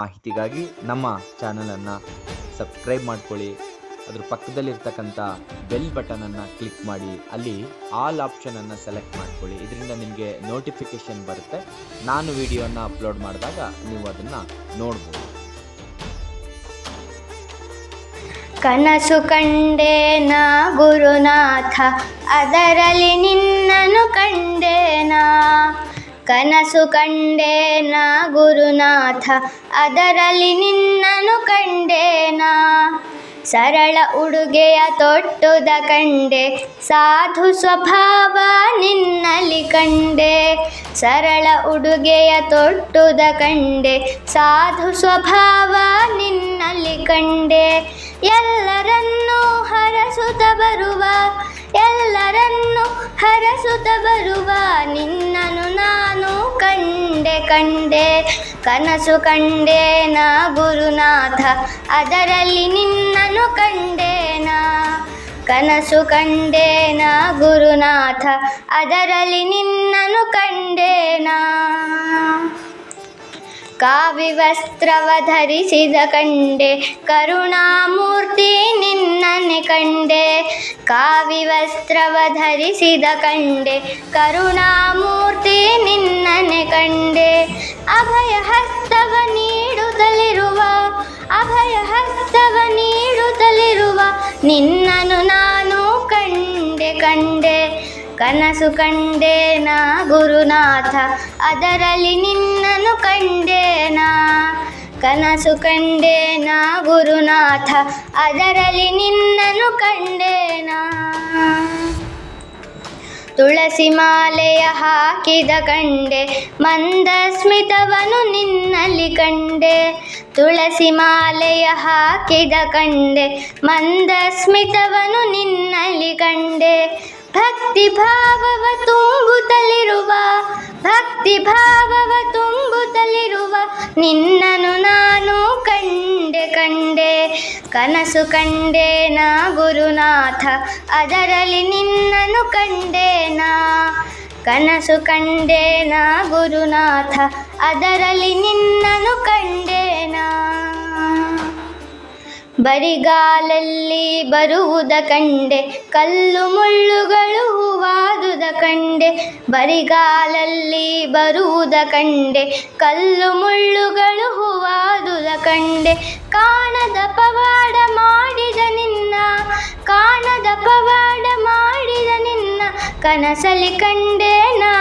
ಮಾಹಿತಿಗಾಗಿ ನಮ್ಮ ಚಾನಲನ್ನು ಸಬ್ಸ್ಕ್ರೈಬ್ ಮಾಡ್ಕೊಳ್ಳಿ. ಅದ್ರ ಪಕ್ಕದಲ್ಲಿರ್ತಕ್ಕಂಥ ಬೆಲ್ ಬಟನನ್ನು ಕ್ಲಿಕ್ ಮಾಡಿ, ಅಲ್ಲಿ ಆಲ್ ಆಪ್ಷನನ್ನು ಸೆಲೆಕ್ಟ್ ಮಾಡ್ಕೊಳ್ಳಿ. ಇದರಿಂದ ನಿಮಗೆ ನೋಟಿಫಿಕೇಷನ್ ಬರುತ್ತೆ. ನಾನು ವಿಡಿಯೋನ ಅಪ್ಲೋಡ್ ಮಾಡಿದಾಗ ನೀವು ಅದನ್ನು ನೋಡ್ಬೋದು. ಕನಸು ಕಂಡೇನ ಗುರುನಾಥ, ಅದರಲ್ಲಿ ನಿನ್ನನು ಕಂಡೇನ ಕನಸು ನಾ ಗುರುನಾಥ, ಅದರಲ್ಲಿ ನಿನ್ನನು ಕಂಡೇನಾ ಸರಳ ಉಡುಗೆಯ ತೊಟ್ಟುದ ಕಂಡೆ, ಸಾಧು ಸ್ವಭಾವ ನಿನ್ನಲ್ಲಿ ಕಂಡೆ. ಸರಳ ಉಡುಗೆಯ ತೊಟ್ಟುದ ಕಂಡೆ, ಸಾಧು ಸ್ವಭಾವ ನಿನ್ನಲ್ಲಿ ಕಂಡೆ. ಎಲ್ಲರನ್ನೂ ಹರಸುತ್ತ ಬರುವ ಎಲ್ಲರನ್ನೂ ಹರಸುತ ಬರುವ ನಿನ್ನನು ನಾನು ಕಂಡೆ ಕಂಡೆ, ಕನಸು ಕಂಡೆ ನಾ ಗುರುನಾಥ. ಅದರಲ್ಲಿ ನಿನ್ನನು ಕಂಡೇನಾ ಕನಸು ಕಂಡೇನ ಗುರುನಾಥ. ಅದರಲ್ಲಿ ನಿನ್ನನು ಕಾವಿವಸ್ತ್ರವ ಧರಿಸಿದ ಕಂಡೆ, ಕರುಣಾಮೂರ್ತಿ ನಿನ್ನನೆ ಕಂಡೆ. ಕಾವಿವಸ್ತ್ರವ ಧರಿಸಿದ ಕಂಡೆ, ಕರುಣಾಮೂರ್ತಿ ನಿನ್ನನೆ ಕಂಡೆ. ಅಭಯ ಹಸ್ತವ ನೀಡುತ್ತಲಿರುವ, ಅಭಯ ಹಸ್ತವ ನೀಡುತ್ತಲಿರುವ ನಿನ್ನನು ನಾನು ಕಂಡೆ ಕಂಡೆ. ಕನಸು ಕಂಡೇನ ಗುರುನಾಥ? ಅದರಲ್ಲಿ ನಿನ್ನನು ಕಂಡೇನ? ಕನಸು ಕಂಡೇನ ಗುರುನಾಥ? ಅದರಲ್ಲಿ ನಿನ್ನನು ಕಂಡೇನ? ತುಳಸಿ ಮಾಲೆಯ ಹಾಕಿದ ಕಂಡೆ, ಮಂದಸ್ಮಿತವನು ನಿನ್ನಲ್ಲಿ ಕಂಡೆ. ತುಳಸಿ ಮಾಲೆಯ ಹಾಕಿದ ಕಂಡೆ, ಮಂದಸ್ಮಿತವನು ನಿನ್ನಲ್ಲಿ ಕಂಡೆ. ಭಕ್ತಿ ಭಾವವ ತುಂಬುತ್ತಲಿರುವ ಭಕ್ತಿ ಭಾವವ ತುಂಬುತ್ತಲಿರುವ ನಿನ್ನನು ನಾನು ಕಂಡೆ ಕಂಡೆ, ಕನಸು ಕಂಡೆ ನಾ ಗುರುನಾಥ, ಅದರಲ್ಲಿ ನಿನ್ನನು ಕಂಡೇನ ಕನಸು ಕಂಡೇನ ಗುರುನಾಥ, ಅದರಲ್ಲಿ ನಿನ್ನನು ಕಂಡೇನ ಬರಿಗಾಲಲ್ಲಿ ಬರುವುದ ಕಂಡೆ, ಕಲ್ಲು ಮುಳ್ಳುಗಳು ಹೂವಾದುದ ಕಂಡೆ, ಬರಿಗಾಲಲ್ಲಿ ಬರುವುದ ಕಂಡೆ, ಕಲ್ಲು ಮುಳ್ಳುಗಳು ಹೂವಾದುದ ಕಂಡೆ. ಕಾಣದ ಪವಾಡ ಮಾಡಿದ ನಿನ್ನ, ಕಾಣದ ಪವಾಡ ಮಾಡಿದ ನಿನ್ನ ಕನಸಲಿ ಕಂಡೇನಾ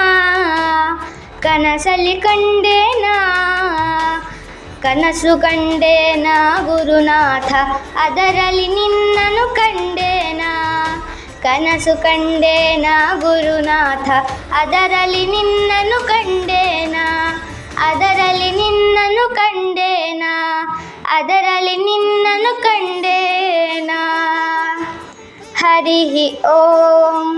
ಕನಸಲಿ ಕಂಡೇನಾ. ಕನಸು ಕಂಡೇನ ಗುರುನಾಥ, ಅದರಲ್ಲಿ ನಿನ್ನನು ಕಂಡೇನ ಕನಸು ಕಂಡೇನ ಗುರುನಾಥ, ಅದರಲ್ಲಿ ನಿನ್ನನು ಕಂಡೇನ ಅದರಲ್ಲಿ ನಿನ್ನನು ಕಂಡೇನ ಅದರಲ್ಲಿ ನಿನ್ನನು ಕಂಡೇನ ಹರಿ ಓಂ